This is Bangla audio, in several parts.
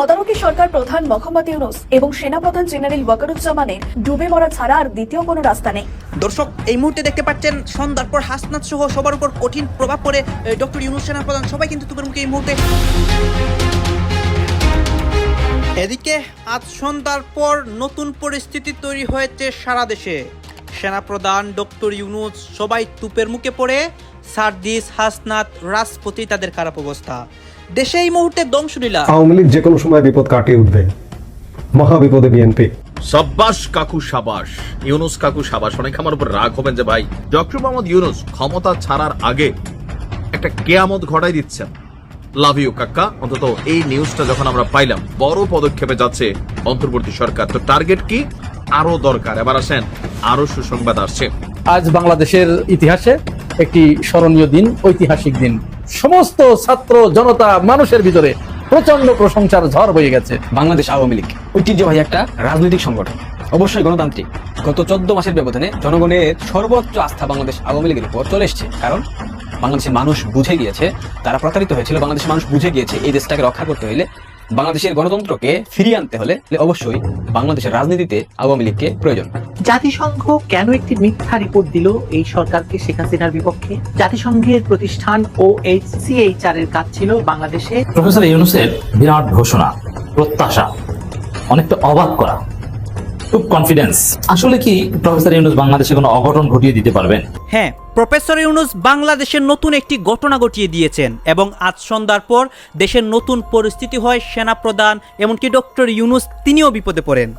তদারকি সরকার প্রধান মোহাম্মদ ইউনুস এবং সেনাপ্রধান জেনারেল ওয়াকারুজ্জামানের ডুবে মরা ছাড়া আর দ্বিতীয় কোনো রাস্তা নেই। দর্শক, এই মুহূর্তে দেখতে পাচ্ছেন সন্ধ্যার পর হাসনাত সহ সবার উপর কঠিন প্রভাব পড়ে ডক্টর ইউনুস সেনা প্রধান সবাই কিন্তু তুপের মুখে এই মুহূর্তে। এদিকে আজ সন্ধ্যার পর নতুন পরিস্থিতি তৈরি হয়েছে সারা দেশে। সেনাপ্রধান ডক্টর ইউনুস সবাই তুপের মুখে পড়ে সার্দিস হাসনাত, রাজপতি, তাদের খারাপ অবস্থা। দেশে এই মুহূর্তে দংশলীলা আওয়ামী লীগ যে কোনো সময় বিপদ কাটিয়ে উঠবে। মহা বিপদে বিএনপি। সাব্বাস কাকু সাবাস। ইউনুস কাকু সাবাস। অনেক আমার উপর রাগ হবেন যে ভাই ডক্টর মোহাম্মদ ইউনুস ক্ষমতা ছাড়ার আগে একটা কেয়ামত ঘটাই দিচ্ছেন। লাভ ইউ কাকা। অন্তত এই নিউজটা যখন আমরা পাইলাম বড় পদক্ষেপে যাচ্ছে অন্তর্বর্তী সরকার। তো টার্গেট কি? আরও দরকার। এবার আসেন আরও সুসংবাদ আসছে। আজ বাংলাদেশের ইতিহাসে একটি স্মরণীয় দিন ঐতিহাসিক দিন। সমস্ত ছাত্র, জনতা, মানুষের ভিতরে প্রচণ্ড প্রশংসার ঝড় বয়ে গেছে। বাংলাদেশ আওয়ামী লীগ, ঐতিহ্যবাহী একটা রাজনৈতিক সংগঠন, অবশ্যই গণতান্ত্রিক। গত চোদ্দ মাসের ব্যবধানে জনগণের সর্বোচ্চ আস্থা বাংলাদেশ আওয়ামী লীগের উপর চলে এসছে। কারণ বাংলাদেশের মানুষ বুঝে গিয়েছে, তারা প্রতারিত হয়েছিল, বাংলাদেশের মানুষ বুঝে গিয়েছে এই দেশটাকে রক্ষা করতে হলে বাংলাদেশের গণতন্ত্রকে ফিরিয়ে আনতে হলে অবশ্যই বাংলাদেশের রাজনীতিতে আওয়ামী লীগকে প্রয়োজন। জাতিসংঘ কেন একটি মিথ্যা রিপোর্ট দিল এই সরকারকে শেখ হাসিনার বিপক্ষে? জাতিসংঘের প্রতিষ্ঠান ও এইচ সিএইচআর এর কাজ ছিল বাংলাদেশে। প্রফেসর ইউনুসের বিরাট ঘোষণা প্রত্যাশা অনেকটা অবাক করা। খুব কনফিডেন্স আসলে কি প্রফেসর ইউনুস বাংলাদেশে কোনো অঘটন ঘটিয়ে দিতে পারবেন? হ্যাঁ প্রফেসর ইউনুস বাংলাদেশের নতুন একটি ঘটনা ঘটিয়ে দিয়েছেন এবং আজ সন্ধ্যার পর দেশের নতুন পরিস্থিতি হয় সেনাপ্রধান, এমনকি ডক্টর ইউনুস তিনিও বিপদে পড়েন।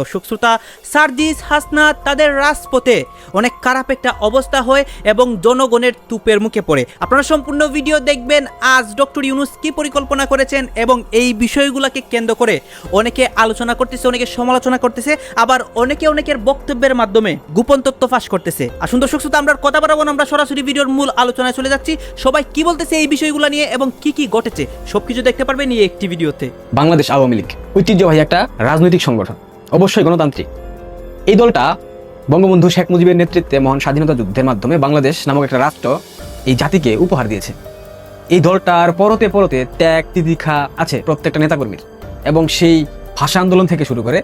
দর্শক শ্রোতা সার্জিস হাসনাত তাদের রাজপথে অনেক খারাপ একটা অবস্থা হয় এবং জনগণের তুপের মুখে পড়ে। আপনারা সম্পূর্ণ ভিডিও দেখবেন আজ ডক্টর ইউনুস কি পরিকল্পনা করেছেন এবং এই বিষয়গুলোকে কেন্দ্র করে অনেকে আলোচনা করতেছে অনেকে সমালোচনা করতেছে আবার অনেকে অনেকের বক্তব্যের মাধ্যমে গোপন তথ্য ফাঁস করতেছে। আসুন দর্শক শ্রোতা আমরা কথা বাড়াবো না, আমরা সরাসরি ভিডিওর মূল আলোচনায় চলে যাচ্ছি। সবাই কি বলতেছে এই বিষয়গুলো নিয়ে এবং কি কি ঘটেছে সবকিছু দেখতে পারবেন এই একটি ভিডিওতে। বাংলাদেশ আওয়ামী লীগ ঐতিহ্যবাহী একটা রাজনৈতিক সংগঠন। অবশ্যই গণতান্ত্রিক। এই দলটা বঙ্গবন্ধু শেখ মুজিবের নেতৃত্বে মহান স্বাধীনতা যুদ্ধের মাধ্যমে বাংলাদেশ নামক একটা রাষ্ট্র এই জাতিকে উপহার দিয়েছে। এই দলটার পরতে পরতে ত্যাগ, তিতিক্ষা আছে প্রত্যেকটা নেতাকর্মীর এবং সেই ভাষা আন্দোলন থেকে শুরু করে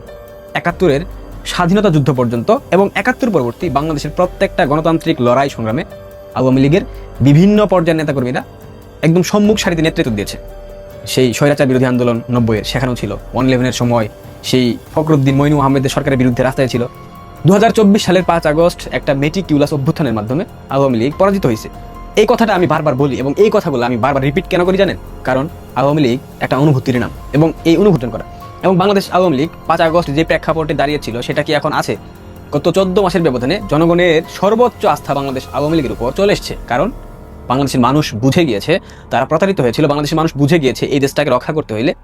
একাত্তরের স্বাধীনতা যুদ্ধ পর্যন্ত এবং একাত্তর পরবর্তী বাংলাদেশের প্রত্যেকটা গণতান্ত্রিক লড়াই সংগ্রামে আওয়ামী লীগের বিভিন্ন পর্যায়ের নেতাকর্মীরা একদম সম্মুখ সারিতে নেতৃত্ব দিয়েছে। সেই স্বৈরাচার বিরোধী আন্দোলন নব্বইয়ের, সেখানেও ছিল। ওয়ান ইলেভেনের সময় সেই ফখরুদ্দিন মইনু আহমেদের সরকারের বিরুদ্ধে রাস্তায় ছিল। দু হাজার চব্বিশ সালের পাঁচ আগস্ট একটা মেটিকিউলাস অভ্যুত্থানের মাধ্যমে আওয়ামী লীগ পরাজিত হয়েছে। এই কথাটা আমি বারবার বলি এবং এই কথাগুলো আমি বারবার রিপিট কেন করি জানেন? কারণ আওয়ামী লীগ একটা অনুভূতির নাম এবং এই অনুভূতন করা। এবং বাংলাদেশ আওয়ামী লীগ পাঁচ আগস্ট যে প্রেক্ষাপটে দাঁড়িয়েছিল সেটা কি এখন আছে? গত চোদ্দ মাসের ব্যবধানে জনগণের সর্বোচ্চ আস্থা বাংলাদেশ আওয়ামী লীগের উপর চলে এসছে। কারণ বাংলাদেশের মানুষ বুঝে গিয়েছে, তারা প্রতারিত হয়েছিল। বাংলাদেশের মানুষ বুঝে গিয়েছে এই দেশটাকে রক্ষা করতে হলে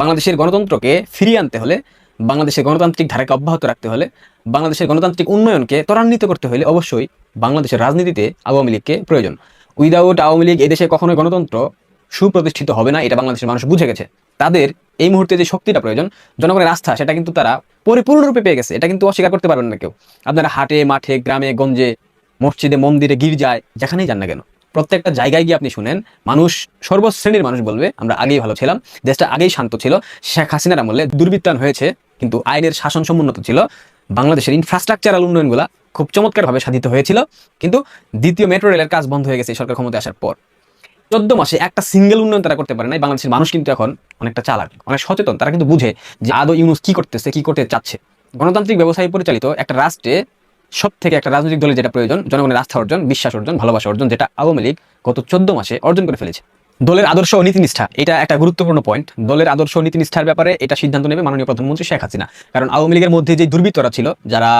বাংলাদেশের গণতন্ত্রকে ফিরিয়ে আনতে হলে, বাংলাদেশের গণতান্ত্রিক ধারাকে অব্যাহত রাখতে হলে, বাংলাদেশের গণতান্ত্রিক উন্নয়নকে ত্বরান্বিত করতে হলে অবশ্যই বাংলাদেশের রাজনীতিতে আওয়ামী লীগকে প্রয়োজন। উইদাউট আওয়ামী লীগ এদেশে কখনোই গণতন্ত্র সুপ্রতিষ্ঠিত হবে না, এটা বাংলাদেশের মানুষ বুঝে গেছে। তাদের এই মুহূর্তে যে শক্তিটা প্রয়োজন, জনগণের আস্থা, সেটা কিন্তু তারা পরিপূর্ণরূপে পেয়ে গেছে, এটা কিন্তু অস্বীকার করতে পারবেন না কেউ। আপনারা হাটে, মাঠে, গ্রামে, গঞ্জে, মসজিদে, মন্দিরে, গির্জায়, যেখানেই যান না কেন প্রত্যেকটা জায়গায় গিয়ে আপনি শুনেন, মানুষ সর্বশ্রেণীর মানুষ বলবে, আমরা আগেই ভালো ছিলাম, দেশটা আগেই শান্ত ছিল, শেখ হাসিনার আমলে দুর্বৃত্তায়ন হয়েছে, কিন্তু আইনের শাসন সমুন্নত ছিল, বাংলাদেশের ইনফ্রাস্ট্রাকচারাল উন্নয়নগুলো খুব চমৎকারভাবে সাধিত হয়েছিল, কিন্তু দ্বিতীয় মেট্রো রেলের কাজ বন্ধ হয়ে গেছে সরকার ক্ষমতায় আসার পর। চোদ্দ মাসে একটা সিঙ্গেল উন্নয়ন তারা করতে পারে নাই, বাংলাদেশের মানুষ কিন্তু এখন অনেকটা চালাক, অনেক সচেতন, তারা কিন্তু বুঝে যে আদৌ ইউনুস কি করতেছে, কি করতে চাচ্ছে। গণতান্ত্রিক ব্যবসায়ী পরিচালিত একটা রাষ্ট্রে সব থেকে একটা রাজনৈতিক দলের যেটা প্রয়োজন, জনগণের আস্থা অর্জন, বিশ্বাস অর্জন, ভালোবাসা অর্জন, যেটা আওয়ামী লীগ গত চোদ্দ মাসে অর্জন করে ফেলেছে। দলের আদর্শ ও নীতিনিষ্ঠা, এটা একটা গুরুত্বপূর্ণ পয়েন্ট দলের আদর্শ ও নীতিনিষ্ঠার ব্যাপারে এটা সিদ্ধান্ত নেবে মাননীয় প্রধানমন্ত্রী শেখ হাসিনা। কারণ আওয়ামী লীগের মধ্যে যে দুর্বৃত্তরা ছিল, যারা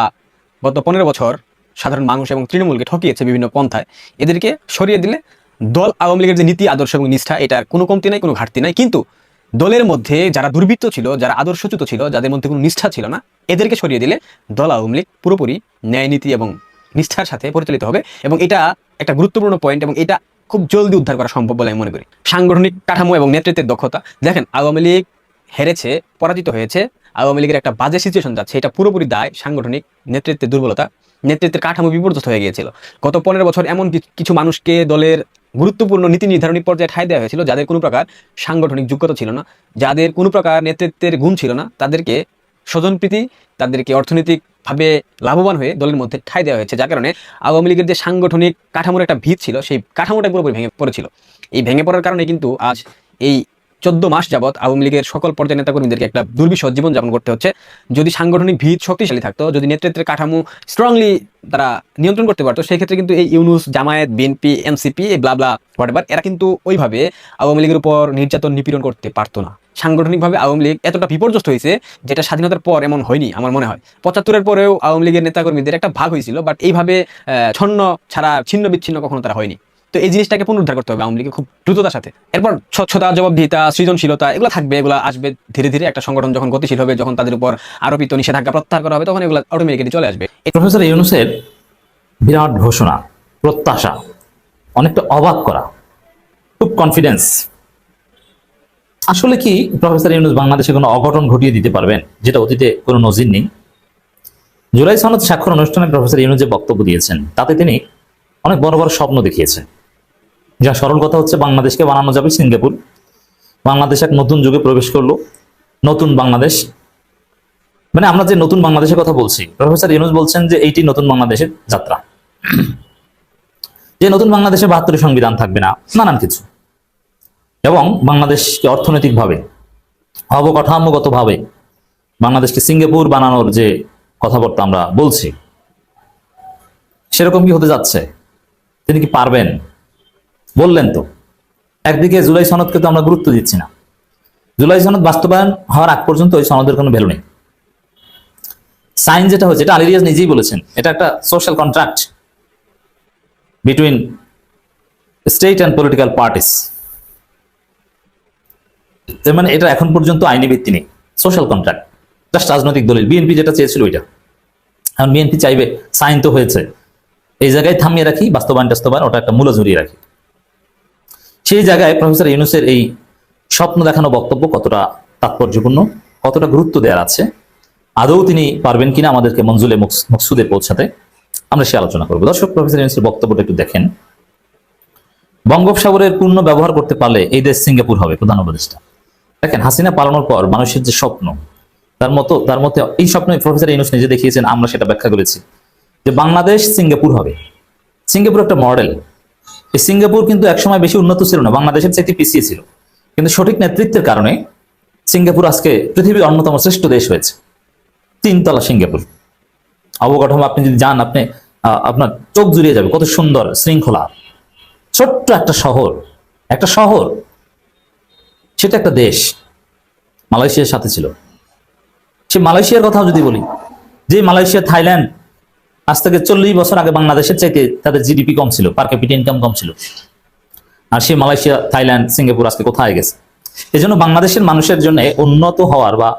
গত পনেরো বছর সাধারণ মানুষ এবং তৃণমূলকে ঠকিয়েছে বিভিন্ন পন্থায়, এদেরকে সরিয়ে দিলে দল আওয়ামী লীগের যে নীতি, আদর্শ এবং নিষ্ঠা, এটার কোনো কমতি নাই, কোনো ঘাটতি নাই। কিন্তু দলের মধ্যে যারা দুর্বৃত্ত ছিল, যারা আদর্শচ্যুত ছিল, যাদের মধ্যে কোনো নিষ্ঠা ছিল না, এদেরকে সরিয়ে দিলে দল আওয়ামী লীগ পুরোপুরি ন্যায় নীতি এবং নিষ্ঠার সাথে পরিচালিত হবে এবং এটা একটা গুরুত্বপূর্ণ পয়েন্ট এবং এটা খুব জলদি উদ্ধার করা সম্ভব বলে আমি মনে করি। সাংগঠনিক কাঠামো এবং নেতৃত্বের দক্ষতা। দেখেন, আওয়ামী লীগ হেরেছে, পরাজিত হয়েছে। আওয়ামী লীগের একটা বাজে সিচুয়েশন যাচ্ছে, এটা পুরোপুরি দায় সাংগঠনিক নেতৃত্বের দুর্বলতা। নেতৃত্বের কাঠামো বিপর্যস্ত হয়ে গিয়েছিল। গত পনেরো বছর এমন কিছু মানুষকে দলের গুরুত্বপূর্ণ নীতি নির্ধারণী পর্যায়ে ঠাঁই দেওয়া হয়েছিল, যাদের কোনো প্রকার সাংগঠনিক যোগ্যতা ছিল না, যাদের কোনো প্রকার নেতৃত্বের গুণ ছিল না, তাদেরকে স্বজনপ্রীতি, তাদেরকে অর্থনৈতিকভাবে লাভবান হয়ে দলের মধ্যে ঠাঁই দেওয়া হয়েছে, যার কারণে আওয়ামী লীগের যে সাংগঠনিক কাঠামোর একটা ভিত ছিল, সেই কাঠামোটা পুরোপুরি ভেঙে পড়েছিল। এই ভেঙে পড়ার কারণে কিন্তু আজ এই চোদ্দ মাস যাবৎ আওয়ামী লীগের সকল পর্যায়ের নেতাকর্মীদেরকে একটা দুর্বিষহ জীবনযাপন করতে হচ্ছে। যদি সাংগঠনিক ভিত শক্তিশালী থাকতো, যদি নেতৃত্বের কাঠামো স্ট্রংলি তারা নিয়ন্ত্রণ করতে পারতো, সেই ক্ষেত্রে কিন্তু এই ইউনুস, জামায়াত, বিএনপি, এনসিপি এই ব্লাবলা হোয়াটএভার এরা কিন্তু ওইভাবে আওয়ামী লীগের উপর নির্যাতন নিপীড়ন করতে পারতো না। সাংগঠনিকভাবে আওয়ামী লীগ এতটা বিপর্যস্ত হয়েছে যেটা স্বাধীনতার পর এমন হয়নি, আমার মনে হয়। পঁচাত্তরের পরেও আওয়ামী লীগের নেতাকর্মীদের একটা ভাগ হয়েছিল বাট এইভাবে ছন্ন ছাড়া, ছিন্ন বিচ্ছিন্ন কখনো তারা হয়নি। তো এই জিনিসটাকে পুনরুদ্ধার করতে হবে আওয়ামী লীগের খুব দ্রুততার সাথে। এরপর স্বচ্ছতা, জবাবদিহিতা, সৃজনশীলতা, এগুলো থাকবে, এগুলো আসবে ধীরে ধীরে। একটা সংগঠন যখন গতিশীল হবে, যখন তাদের উপর আরোপিত নিষেধাজ্ঞা প্রত্যাহার করা হবে, তখন এগুলো অটোমেটিক্যালি চলে আসবে। প্রফেসর ইউনুসের বিরাট ঘোষণা, প্রত্যাশা, অনেকটা অবাক করা, খুব কনফিডেন্স আসলে কি প্রফেসর ইউনুস বাংলাদেশে কোনো অঘটন ঘটিয়ে দিতে পারবেন, যেটা অতীতে কোনো নজির নেই? জুলাই সনদ স্বাক্ষর অনুষ্ঠানে প্রফেসর ইউনুস যে বক্তব্য দিয়েছেন, তাতে তিনি অনেক বড় বড় স্বপ্ন দেখিয়েছেন। যা সরল কথা হচ্ছে বাংলাদেশকে বানানো যাবে সিঙ্গাপুর। বাংলাদেশ এক নতুন যুগে প্রবেশ করল। নতুন বাংলাদেশ। মানে আমরা যে নতুন বাংলাদেশের কথা বলছি, প্রফেসর ইউনুস বলছেন যে এইটি নতুন বাংলাদেশের যাত্রা। যে নতুন বাংলাদেশে বাহাত্তরের সংবিধান থাকবে না, নানান কিছু। এবং বাংলাদেশকে অর্থনৈতিকভাবে, অবকাঠামোগতভাবে, বাংলাদেশকে সিঙ্গাপুর বানানোর যে কথাবার্তা আমরা বলছি, সেরকম কি হতে যাচ্ছে? তিনি কি পারবেন? বললেন তো, একদিকে জুলাই সনদকে তো আমরা গুরুত্ব দিচ্ছি না। জুলাই সনদ বাস্তবায়ন হওয়ার আগ পর্যন্ত ওই সনদের কোনো ভ্যালু নেই। সাইন যেটা হয়েছে, এটা আলিরিয়াজ নিজেই বলেছেন, এটা একটা social contract between state and political parties মানে এটা এখন পর্যন্ত আইনি ভিত্তি নেই সোশ্যাল কন্ট্রাক্ট জাস্ট রাজনৈতিক দলিল। বিএনপি যেটা চেয়েছিল ওইটা। এখন বিএনপি চাইবে, সাইন তো হয়েছে। এই জায়গায় থামিয়ে রাখি বাস্তবায়ন টাস্তবায়ন ওটা একটা মূল্য জড়িয়ে রাখি। সেই জায়গায় প্রফেসর ইউনুসের এই স্বপ্ন দেখানো বক্তব্য কতটা তাৎপর্যপূর্ণ, কতটা গুরুত্ব দেওয়ার আছে, আদৌ তিনি পারবেন কিনা আমাদেরকে মঞ্জুলে মুকস- মকসুদে পৌঁছাতে, আমরা সে আলোচনা করব। দর্শক, প্রফেসর ইউনুসের বক্তব্যটা একটু দেখেন। বঙ্গোপসাগরের পূর্ণ ব্যবহার করতে পারলে এই দেশ সিঙ্গাপুর হবে, প্রধান উপদেষ্টা। দেখেন, হাসিনা পালানোর পর মানুষের যে স্বপ্ন, তার মতো, তার মধ্যে এই স্বপ্ন প্রফেসর ইউনুস নিজে দেখিয়েছেন, আমরা সেটা ব্যাখ্যা করেছি, যে বাংলাদেশ সিঙ্গাপুর হবে। সিঙ্গাপুর একটা মডেল সিঙ্গাপুর কিন্তু একসময় বেশি উন্নত ছিল না, বাংলাদেশের চাইতে পিছিয়ে ছিল। কিন্তু সঠিক নেতৃত্বের কারণে সিঙ্গাপুর আজকে পৃথিবীর অন্যতম শ্রেষ্ঠ দেশ হয়েছে। তিনতলা সিঙ্গাপুর। অবকাঠামো আপনি যদি যান, আপনি আপনার চোখ জুড়িয়ে যাবে, কত সুন্দর শৃঙ্খলা। ছোট্ট একটা শহর একটা শহর, সেটা একটা দেশ, মালয়েশিয়ার সাথে ছিল। সে মালয়েশিয়ার কথাও যদি বলি, যে মালয়েশিয়া, থাইল্যান্ড আজ থেকে চল্লিশ বছর আগে বাংলাদেশের চাইতে তাদের জিডিপি কম ছিল পার ক্যাপিটা ইনকাম কম ছিল। আর সে মালয়েশিয়া, থাইল্যান্ড, সিঙ্গাপুর আজকে কোথায় গেছে? এই জন্য বাংলাদেশের মানুষের জন্য উন্নত হওয়ার বা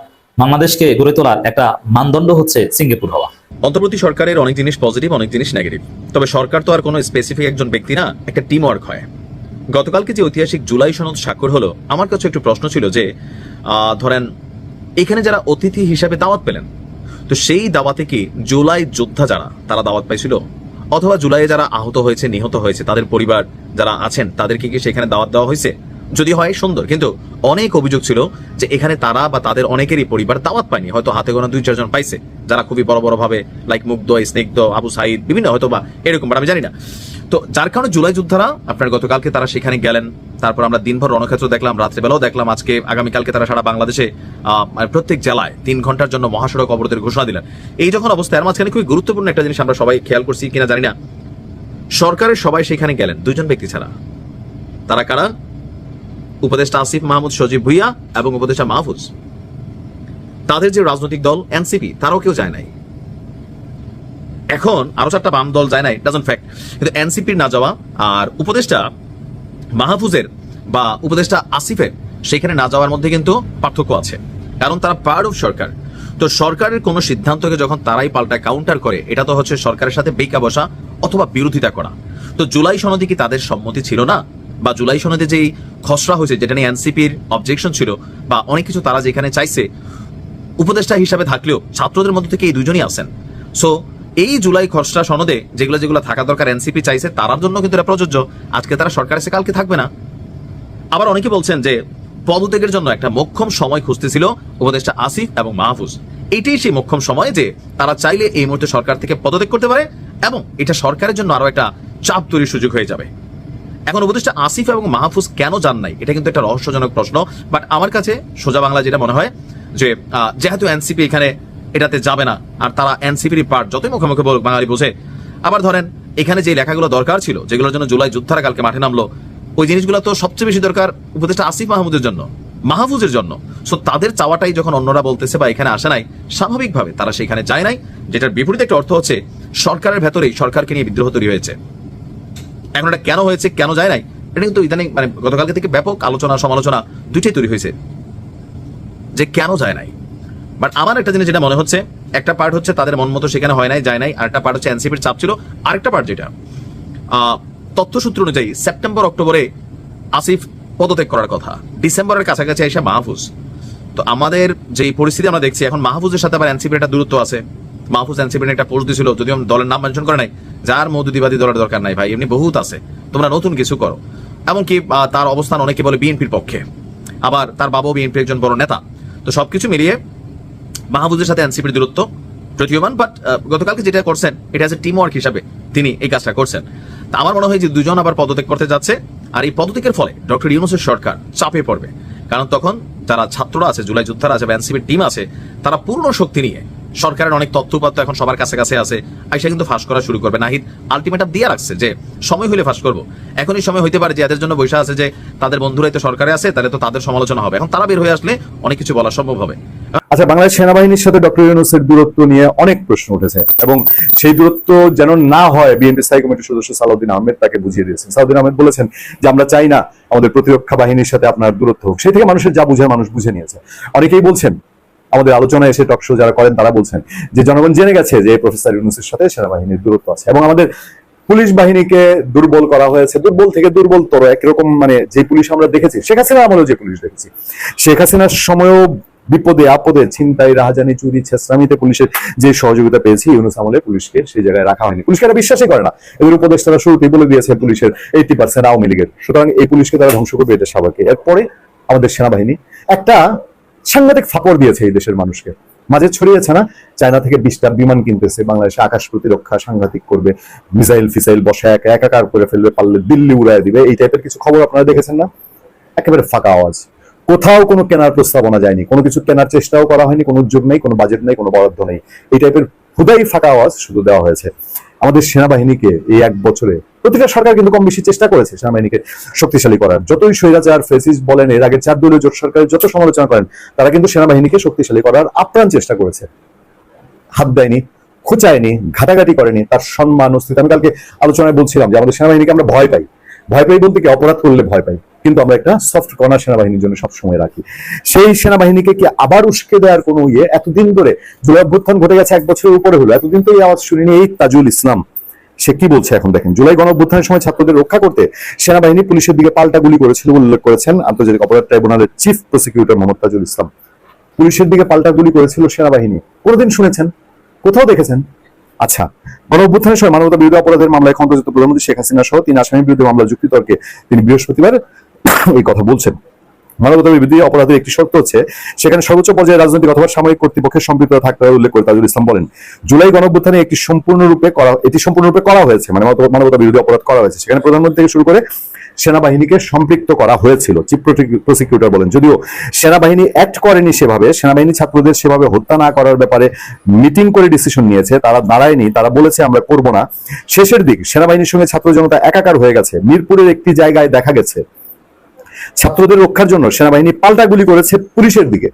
বাংলাদেশকে গড়ে তোলার একটা মানদণ্ড হচ্ছে সিঙ্গাপুর হওয়া। অন্তর্বর্তী সরকারের অনেক জিনিস পজিটিভ অনেক জিনিস নেগেটিভ তবে সরকার তো আর কোনো স্পেসিফিক একজন ব্যক্তি না, একটা টিম ওয়ার্ক হয়। গতকালকে যে ঐতিহাসিক জুলাই সনদ স্বাক্ষর হলো, আমার কাছে একটু প্রশ্ন ছিল যে ধরেন, এখানে যারা অতিথি হিসাবে দাওয়াত পেলেন তো সেই দাওয়াতে কি জুলাই যোদ্ধা যারা, তারা দাওয়াত পাইছিল? অথবা জুলাইয়ে যারা আহত হয়েছে, নিহত হয়েছে, তাদের পরিবার যারা আছেন, তাদেরকে কি সেখানে দাওয়াত দেওয়া হয়েছে? যদি হয় সুন্দর। কিন্তু অনেক অভিযোগ ছিল যে এখানে তারা বা তাদের অনেকেরই পরিবার দাওয়াত পায়নি। হয়তো হাতে গোনা দুই চারজন পাইছে। যারা খুবই বড় বড় ভাবে লাইক মুগ্ধ, স্নিগ্ধ, আবু সাইদ, বিভিন্ন হয়তো বা এরকম আমি জানি না। তো যার কারণে জুলাই যোদ্ধারা, আপনার গতকালকে তারা সেখানে গেলেন। তারপর আমরা দিনভর রণক্ষেত্র দেখলাম, রাত্রেবেলাও দেখলাম, আজকে, আগামীকালকে তারা সারা বাংলাদেশে মানে প্রত্যেক জেলায় তিন ঘণ্টার জন্য মহাসড়ক অবরোধের ঘোষণা দিলেন। এই যখন অবস্থা এর মাঝখানে খুবই গুরুত্বপূর্ণ একটা জিনিস আমরা সবাই খেয়াল করছি, কিনা জানি না। সরকারের সবাই সেখানে গেলেন দুজন ব্যক্তি ছাড়া। তারা কারা? উপদেষ্টা আসিফ মাহমুদ, সজীব ভুইয়া এবং উপদেষ্টা মাহফুজ। তাদের যে রাজনৈতিক দল, এনসিপি, তারাও কেউ যায় নাই। এখন আরও চারটা বাম দল যায় নাই ডাজন ফ্যাক্ট কিন্তু এনসিপির না যাওয়া আর উপদেষ্টা মাহফুজের বা উপদেষ্টা আসিফের, সেখানে না যাওয়ার মধ্যে কিন্তু পার্থক্য আছে। কারণ তারা পার্ট অফ সরকার। তো সরকারের কোনো সিদ্ধান্তকে যখন তারাই পাল্টা কাউন্টার করে, এটা তো হচ্ছে সরকারের সাথে বেকা বসা অথবা বিরোধিতা করা। তো জুলাই সনদে কি তাদের সম্মতি ছিল না? বা জুলাই সনদে যেই খসড়া হয়েছে, যেটা নিয়ে এনসিপির অবজেকশন ছিল, বা অনেক কিছু তারা যেখানে চাইছে, উপদেষ্টা হিসাবে থাকলেও ছাত্রদের মধ্যে থেকে এই দুজনই আছেন। সো এই জুলাই খসড়া সনদে যেগুলো যেগুলো থাকা দরকার এনসিপি চাইছে তার জন্য কিন্তু এটা প্রযোজ্য। আজকে তারা সরকার এসে কালকে থাকবে না। আবার অনেকে বলছেন যে পদত্যাগের জন্য একটা মোক্ষম সময় খুঁজতেছিল উপদেষ্টা আসিফ এবং মাহফুজ। এটাই সেই মোক্ষম সময় যে তারা চাইলে এই মুহূর্তে সরকার থেকে পদত্যাগ করতে পারে এবং এটা সরকারের জন্য আরও একটা চাপ তৈরির সুযোগ হয়ে যাবে। এখন উপদেষ্টা আসিফ এবং মাহফুজ কেন যান নাই? এটা কিন্তু একটা রহস্যজনক প্রশ্ন বাট আমার কাছে সোজা বাংলা যেটা মনে হয় যে যেহেতু এনসিপি এখানে এটাতে যাবে না, আর তারা এনসিপির পার্ট যতই মুখে মুখে বলুক বাঙালি বোঝে। আবার ধরেন, এখানে যে লেখাগুলো দরকার ছিল, যেগুলোর জন্য জুলাই যুদ্ধারা কালকে মাঠে নামলো, ওই জিনিসগুলো তো সবচেয়ে বেশি দরকার উপদেষ্টা আসিফ মাহমুদের জন্য, মাহফুজের জন্য। সো তাদের চাওয়াটাই যখন অন্যরা বলতেছে বা এখানে আসে নাই, স্বাভাবিকভাবে তারা সেখানে যায় নাই, যেটার বিপরীত একটা অর্থ হচ্ছে, সরকারের ভেতরেই সরকারকে নিয়ে বিদ্রোহ তৈরি হয়েছে। এখন এটা কেন হয়েছে, কেন যায় নাই, এটা কিন্তু ইদানিং মানে গতকালকে থেকে ব্যাপক আলোচনা, সমালোচনা দুইটাই তৈরি হয়েছে যে কেন যায় নাই। বাট আমার একটা জিনিস যেটা মনে হচ্ছে, একটা পার্ট হচ্ছে তাদের মন মতো সেখানে হয় নাই, যায় নাই আরেকটা পার্ট হচ্ছে এনসিপির চাপ ছিল, আরেকটা পার্ট যেটা তথ্যসূত্র অনুযায়ী সেপ্টেম্বর অক্টোবরে আসিফ পদত্যাগ করার কথা ডিসেম্বরের কাছাকাছি এসে মাহফুজ। তো আমাদের যে পরিস্থিতি আমরা দেখছি, এখন মাহফুজের সাথে আবার এনসিপির একটা দূরত্ব আছে। মাহফুজ এনসিপির একটা পোস্ট দিছিল, যদিও দলের নাম মেনশন করে নাই, যার মৌদুদিবাদী দলের দরকার নাই ভাই, এমনি বহুত আছে। তোমরা নতুন কিছু করো। এমনকি তার অবস্থান অনেকে বলে বিএনপির পক্ষে। আবার তার বাবাও বিএনপির একজন বড় নেতা। তো সবকিছু মিলিয়ে মাহফুজের সাথে এনসিপির দূরত্ব প্রতীয়মান বাট গতকালকে যেটা করছেন, এটা আছে টিম ওয়ার্ক হিসাবে তিনি এই কাজটা করছেন। তা আমার মনে হয় যে দুজন আবার পদত্যাগ করতে যাচ্ছে, আর এই পদত্যাগের ফলে ডক্টর ইউনুসের সরকার চাপে পড়বে। কারণ তখন যারা ছাত্ররা আছে, জুলাই যোদ্ধারা আছে বা এনসিপির টিম আছে, তারা পূর্ণ শক্তি নিয়ে সরকারের অনেক তথ্যপাত্র এখন সবার কাছে কাছে আছে। আইসা কিন্তু ফাঁস করা শুরু করবে। নাহিদ আলটিমেটাম দিয়ে রাখছে যে, সময় হলে ফাঁস করব। এখনই সময় হইতে পারে যে, এদের জন্য বৈশা আছে যে, তাদের বন্ধুরাই তো সরকারে আছে, তাহলে তো তাদের সমালোচনা হবে। এখন তারা বের হয়ে আসলে অনেক কিছু বলা সম্ভব হবে। আচ্ছা বাংলাদেশ সেনাবাহিনীর সাথে ডক্টর ইউনুসের দূরত্ব নিয়ে অনেক প্রশ্ন উঠেছে এবং সেই দূরত্ব যেন না হয়, বিএনপি স্থায়ী কমিটির সদস্য সালাউদ্দিন আহমেদ তাকে বুঝিয়ে দিয়েছেন। সালাউদ্দিন আহমেদ বলেছেন যে, আমরা চাই না আমাদের প্রতিরক্ষা বাহিনীর সাথে আপনার দূরত্ব হোক। সেই থেকে মানুষের যা বুঝে মানুষ বুঝে নিয়েছে। অনেকেই বলছেন আমাদের আলোচনায় এসে টকশো যারা করেন তারা বলছেন যে জনগণ জেনে গেছে যে প্রফেসর ইউনুসের সাথে সেনাবাহিনীর দূরত্ব আছে এবং আমাদের পুলিশ বাহিনীকে দুর্বল করা হয়েছে। দুর্বল থেকে দুর্বলতর, একরকম মানে যে পুলিশ আমরা দেখেছি, শেখ হাসিনা আমলেও যে পুলিশ দেখেছি। শেখ হাসিনার সময়ও বিপদে, আপদে, ছিনতাই, রাহাজানি, চুরি ছেসরামিতে পুলিশের যে সহযোগিতা পেয়েছি, ইউনুস আমলে পুলিশকে সেই জায়গায় রাখা হয়নি। পুলিশকে তারা বিশ্বাসই করে না? এদের উপদেষ্টারা শুরুতেই বলে দিয়েছে পুলিশের এইটি পার্সেন্ট আওয়ামী লীগের। সুতরাং এই পুলিশকে তারা ধ্বংস করবে, এটা স্বাভাবিক। এরপরে আমাদের সেনাবাহিনী একটা সাংঘাতিক ফাপড় দিয়েছে এই দেশের মানুষকে। মাঝে ছড়িয়েছে না? চায়না থেকে বিশটা বিমান কিনতেছে, বাংলাদেশে আকাশ প্রতিরক্ষা সাংঘাতিক করবে, মিসাইল ফিসাইল বসে একা একাকার করে ফেলবে, পারলে দিল্লি উড়ায় দিবে, এই টাইপের কিছু খবর আপনারা দেখেছেন না? একেবারে ফাঁকা আওয়াজ। কোথাও কোনো কেনার প্রস্তাবনা যায়নি, কোনো কিছু কেনার চেষ্টাও করা হয়নি, কোনো উদ্যোগ নেই, কোনো বাজেট নেই, কোনো বরাদ্দ নেই। এই টাইপের হুদাই ফাঁকা আওয়াজ শুধু দেওয়া হয়েছে। আমাদের সেনাবাহিনীকে এই এক বছরে প্রতিটা সরকার কিন্তু কম বেশি চেষ্টা করেছে সেনাবাহিনীকে শক্তিশালী করার। যতই স্বৈরাচার ফেসিস বলেন, এর আগে চার দলীয় জোট সরকারের যত সমালোচনা করেন, তারা কিন্তু সেনাবাহিনীকে শক্তিশালী করার আপ্রাণ চেষ্টা করেছে। হাত দেয়নি, খুচায়নি, ঘাটাঘাটি করেনি, তার সম্মান, অস্তিত্ব। আমি কালকে আলোচনায় বলছিলাম যে আমাদের সেনাবাহিনীকে আমরা ভয় পাই। ভয় পাই বলতে কি, অপরাধ করলে ভয় পাই। কিন্তু আমরা একটা সফট কর্নার সেনাবাহিনীর জন্য সবসময় রাখি। সেই সেনাবাহিনীকে কি আবার উস্কে দেওয়ার কোনো ইয়ে? এতদিন ধরে জুলাই অভ্যুত্থান ঘটে গেছে, এক বছরের উপরে হলো। এতদিন তো এই আওয়াজ শুনিনি, এই তাজুল ইসলাম। সে কি বলছে এখন দেখেন, জুলাই গণ অভ্যুত্থানের সময় ছাত্রদের রক্ষা করতে সেনাবাহিনী পুলিশের দিকে পাল্টা গুলি করেছিল উল্লেখ করেছেন আন্তর্জাতিক অপরাধ ট্রাইব্যুনালের চিফ প্রসিকিউটর মোহাম্মদ তাজুল ইসলাম। পুলিশের দিকে পাল্টা গুলি করেছিল সেনাবাহিনী। কোনোদিন শুনেছেন? কোথাও দেখেছেন? আচ্ছা গণ অভ্যুত্থানের সময় মানবতা বিরোধী অপরাধের মামলায় ক্ষমতাযুক্ত প্রধানমন্ত্রী শেখ হাসিনা সহ তিন আসামির বিরুদ্ধে মামলা যুক্তিতর্কে তিনি বৃহস্পতিবার এই কথা বলছেন। মানবতা অপরাধের একটি শর্ত হচ্ছে, সেখানে সর্বোচ্চ পর্যায়ে রাজনৈতিক অথবা সামরিক কর্তৃপক্ষের সম্পৃক্ত থাকতে হবে উল্লেখ করে তাজুল ইসলাম বলেন। জুলাই গণঅভ্যুত্থানে একটি সম্পূর্ণরূপে করা, এটি সম্পূর্ণরূপে করা হয়েছে মানে মানবতা বিরোধী অপরাধ করা হয়েছে। সেখানে প্রধানমন্ত্রী থেকে শুরু করে সেনাবাহিনীকে সম্পৃক্ত করা হয়েছিল, চিফ প্রসিকিউটর বলেন। যদিও সেনাবাহিনী অ্যাক্ট করেনি সেভাবে, সেনাবাহিনী ছাত্রদের সেভাবে হত্যা না করার ব্যাপারে মিটিং করে ডিসিশন নিয়েছে, তারা দাঁড়ায়নি, তারা বলেছে আমরা করব না। শেষের দিক, সেনাবাহিনীর সঙ্গে ছাত্র জনতা একাকার হয়ে গেছে। মিরপুরের একটি জায়গায় দেখা গেছে ছাত্রদের রক্ষার জন্য সেনাবাহিনী পাল্টা গুলি করেছে পুলিশের দিকে।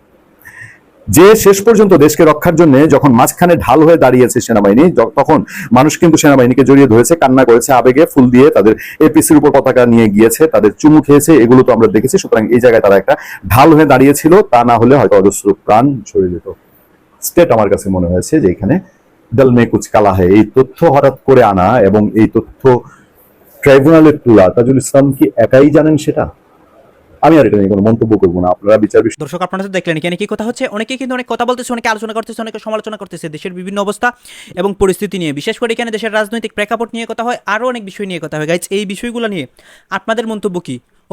যে শেষ পর্যন্ত দেশকে রক্ষার জন্য যখন মাঝখানে ঢাল হয়ে দাঁড়িয়েছে সেনাবাহিনী তখন মানুষ কিন্তু সেনাবাহিনীকে জড়িয়ে ধরেছে, কান্না করেছে, আবেগে ফুল দিয়ে তাদের এপিসির উপর পতাকা নিয়ে গিয়েছে, তাদের চুমু খেয়েছে, এগুলো তো আমরা দেখেছি। সুতরাং এই জায়গায় তারা একটা ঢাল হয়ে দাঁড়িয়েছিল, তা না হলে হয়তো অজস্র প্রাণ ঝরে যেত। স্টেট আমার কাছে মনে হয়েছে যে এখানে দল মে কুচ কালা হয় এই তথ্য হঠাৎ করে আনা এবং এই তথ্য ট্রাইব্যুনালে তোলা, তাজুল ইসলাম কি একাই জানেন সেটা? আমি আর এটা নিয়ে কোনো মন্তব্য করব না, আপনারা বিচার বিষয় দর্শক, আপনারা তো দেখলেন এখানে কি কথা হচ্ছে। অনেকে কিন্তু অনেক কথা বলতেছে, অনেকে আলোচনা করতেছে, অনেকে সমালোচনা করতেছে। দেশের বিভিন্ন অবস্থা এবং পরিস্থিতি নিয়ে, বিশেষ করে এখানে দেশের রাজনৈতিক প্রেক্ষাপট নিয়ে কথা হয়, আরও অনেক বিষয় নিয়ে কথা হয়। গাইজ এই বিষয়গুলো নিয়ে আপনাদের মন্তব্য কি?